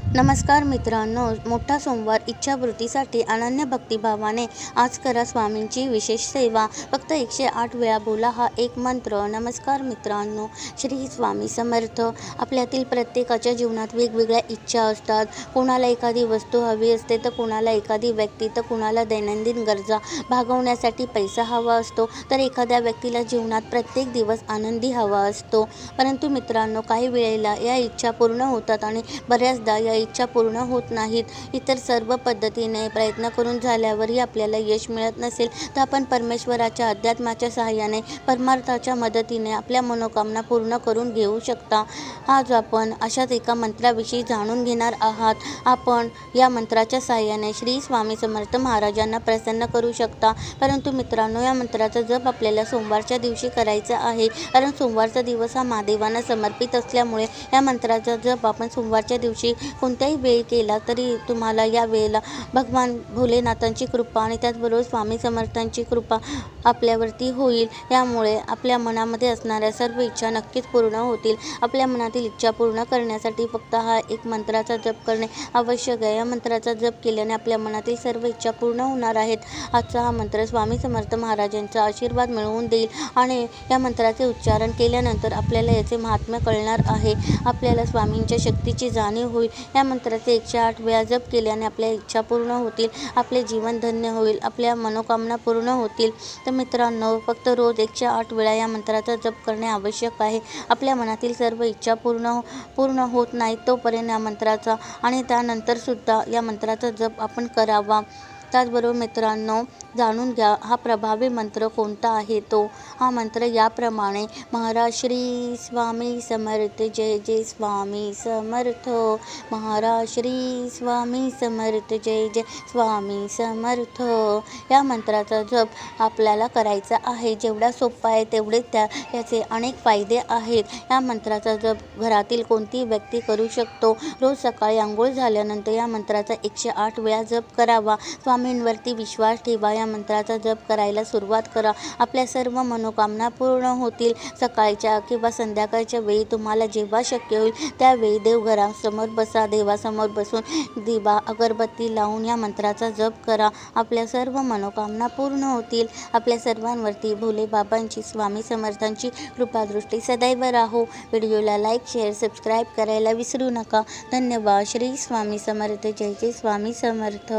नमस्कार मित्रांनो मोठा सोमवार इच्छावृत्तीसाठी अनन्य भक्तिभावाने आज करा स्वामींची विशेष सेवा. फक्त एकशे आठ वेळा बोला हा एक मंत्र. नमस्कार मित्रांनो श्री स्वामी समर्थ. आपल्यातील प्रत्येकाच्या जीवनात वेगवेगळ्या इच्छा असतात. कोणाला एखादी वस्तू हवी असते तर कोणाला एखादी व्यक्ती तर कोणाला दैनंदिन गरजा भागवण्यासाठी पैसा हवा असतो तर एखाद्या व्यक्तीला जीवनात प्रत्येक दिवस आनंदी हवा असतो. परंतु मित्रांनो काही वेळेला या इच्छा पूर्ण होतात आणि बऱ्याचदा या इच्छा पूर्ण होत नाहीत. इतर सर्व पद्धतीने प्रयत्न करून झाल्यावरही आपल्याला यश मिळत नसेल तर आपण परमेश्वराच्या अध्यात्माच्या सहाय्याने परमार्थाच्या मदतीने आपल्या मनोकामना पूर्ण करून घेऊ शकता. आज आपण अशाच एका मंत्राविषयी जाणून घेणार आहात. आपण या मंत्राच्या सहाय्याने श्री स्वामी समर्थ महाराजांना प्रसन्न करू शकता. परंतु मित्रांनो या मंत्राचा जप आपल्याला सोमवारच्या दिवशी करायचा आहे. कारण सोमवारचा दिवस हा महादेवांना समर्पित असल्यामुळे या मंत्राचा जप आपण सोमवारच्या दिवशी कोणत्याही वेळी केला तरी तुम्हाला या वेळेला भगवान भोलेनाथांची कृपा आणि त्याचबरोबर स्वामी समर्थांची कृपा आपल्यावरती होईल. यामुळे आपल्या मनामध्ये असणाऱ्या सर्व इच्छा नक्कीच पूर्ण होतील. आपल्या मनातील इच्छा पूर्ण करण्यासाठी फक्त हा एक मंत्राचा जप करणे आवश्यक आहे. या मंत्राचा जप केल्याने आपल्या मनातील सर्व इच्छा पूर्ण होणार आहेत. आजचा हा मंत्र स्वामी समर्थ महाराजांचा आशीर्वाद मिळवून देईल आणि या मंत्राचे उच्चारण केल्यानंतर आपल्याला याचे महात्म्य कळणार आहे. आपल्याला स्वामींच्या शक्तीची जाणीव होईल. या मंत्राचे एकशे आठ वेळा जप केल्याने आपल्या इच्छा पूर्ण होतील आपले जीवन धन्य होईल आपल्या मनोकामना पूर्ण होतील. तर मित्रांनो फक्त रोज एकशे आठ वेळा या मंत्राचा जप करणे आवश्यक आहे. आपल्या मनातील सर्व इच्छा पूर्ण हो, पूर्ण होत नाही तोपर्यंत या मंत्राचा आणि त्यानंतरसुद्धा या मंत्राचा जप आपण करावा. त्याचबरोबर मित्रांनो जाणून घ्या. हा प्रभावी मंत्र कोणता आहे? तो हा मंत्र याप्रमाणे महाराज श्री स्वामी समर्थ जय जय स्वामी समर्थ. महाराज श्री स्वामी समर्थ जय जय स्वामी समर्थ. या मंत्राचा जप आपल्याला करायचा आहे. जेवढा सोपा आहे तेवढेच त्या याचे अनेक फायदे आहेत. या मंत्राचा जप घरातील कोणतीही व्यक्ती करू शकतो. रोज सकाळी आंघोळ झाल्यानंतर या मंत्राचा एकशे आठ वेळा जप करावा. स्वामींवरती विश्वास ठेवा. या मंत्राचा जप करायला सुरुवात करा. आपल्या सर्व मनोकामना पूर्ण होतील. सकाळच्या किंवा संध्याकाळच्या वेळी तुम्हाला जेव्हा शक्य होईल त्यावेळी देवघरासमोर बसा. देवासमोर बसून दिवा अगरबत्ती लावून या मंत्राचा जप करा. आपल्या सर्व मनोकामना पूर्ण होतील. आपल्या सर्वांवरती भोले बाबांची स्वामी समर्थांची कृपादृष्टी सदैव राहो. व्हिडिओला लाईक शेअर सबस्क्राईब करायला विसरू नका. धन्यवाद. श्री स्वामी समर्थ. जय जय स्वामी समर्थ.